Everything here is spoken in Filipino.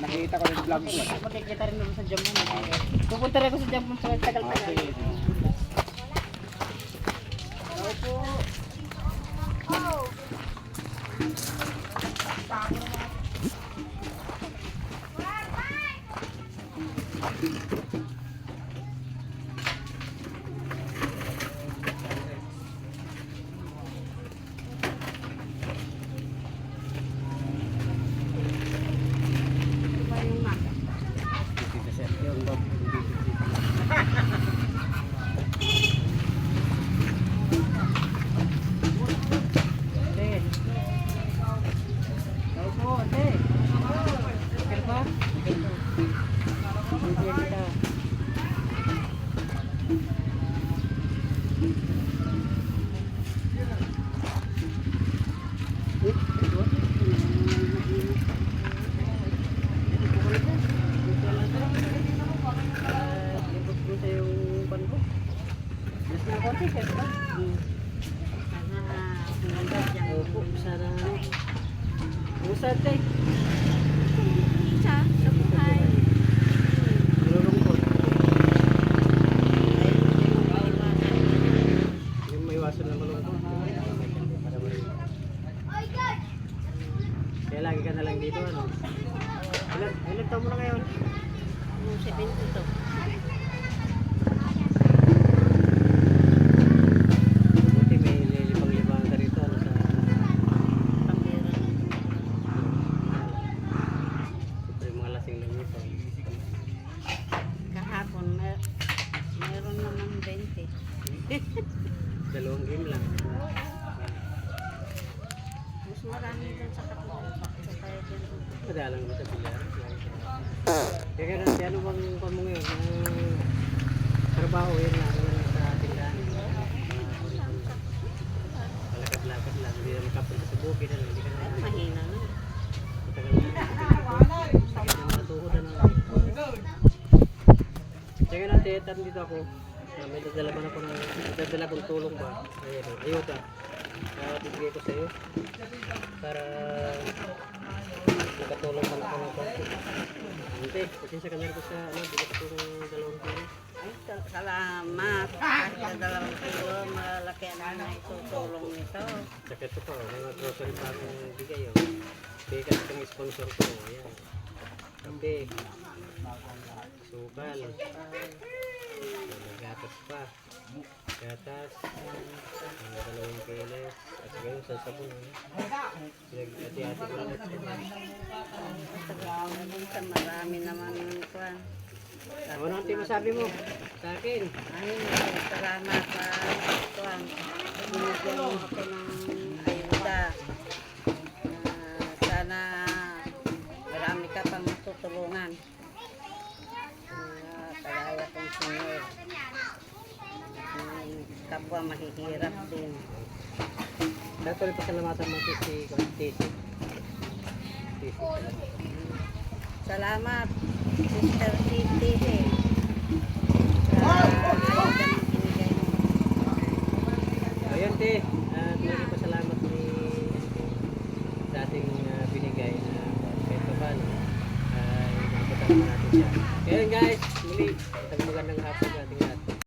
Nakikita ko yung vlog eh. Makikita rin naman sa Jamon. Pupunta rin ako sa Jamon sa tagal-tagal. Okay. Opo. Dito Usad tay. Sa, sa buhay. Nalulungkot. Yung may iwasan na malungkot. Kaya lagi ka na lang dito, ano? Ilan, ilan taon mo na ngayon? Yung 72. Buti may lilibang-libang ka rito, ano, sa... Pambira. Siyempre, yung mga lasing lang. Kahapon, mer meron naman 20. Dalawang game lang. Mas marami dun sa kapatid. Sa tayo dyan. Madalang mo sa bilyar. Kaya kaya natin, ano bang pa mo ngayon? Ang trabaho yun lang, lang sa tindahan. Palakad-lakad lang, hindi naman kapunta sa bukid, ano, hindi ka na Mahina na. matagal na. Sakit ng mga tuhod, ano. Kaya natin, tan dito ako. Ah, may dadala man ako ng, dadala kong tulong ba? Ayan, oh, ayuda. Uh, bibigay ko sa iyo. Para nakatulong man ako ng konti. Hindi, pasensya ka na rin sa, ano, bigay ko ng dalawang kilo. Ay, sal- salamat. Na dalawang kilo, malaki ang naitutulong nito. Saka ito pa, mga grocery pa akong bigay, oh. Bigay ka itong sponsor ko, ayan. Kape. Sukal. May gatas pa. Gatas. Mga dalawang kilos. At ngayon sa sabon, oh. Pinag-ati-ati ko lang ito. Sa marami naman kuwan. Ano ang masabi mo sa akin? Ay, salamat sa kuwan. Binigyan mo ako ng ayuda. Ah, sana marami ka pang matutulungan. Uh, kagaya kong senyor. Yung kapwa mahihirap din. Dato rin pasalamatan mo si Tisi. Tisi. Salamat, Sister Titi. Ayun, Ti. At may ipasalamat ni sa ating uh, binigay na kay Tobal. Ay, uh, natin siya. Ngayon, guys, muli, isang magandang hapon.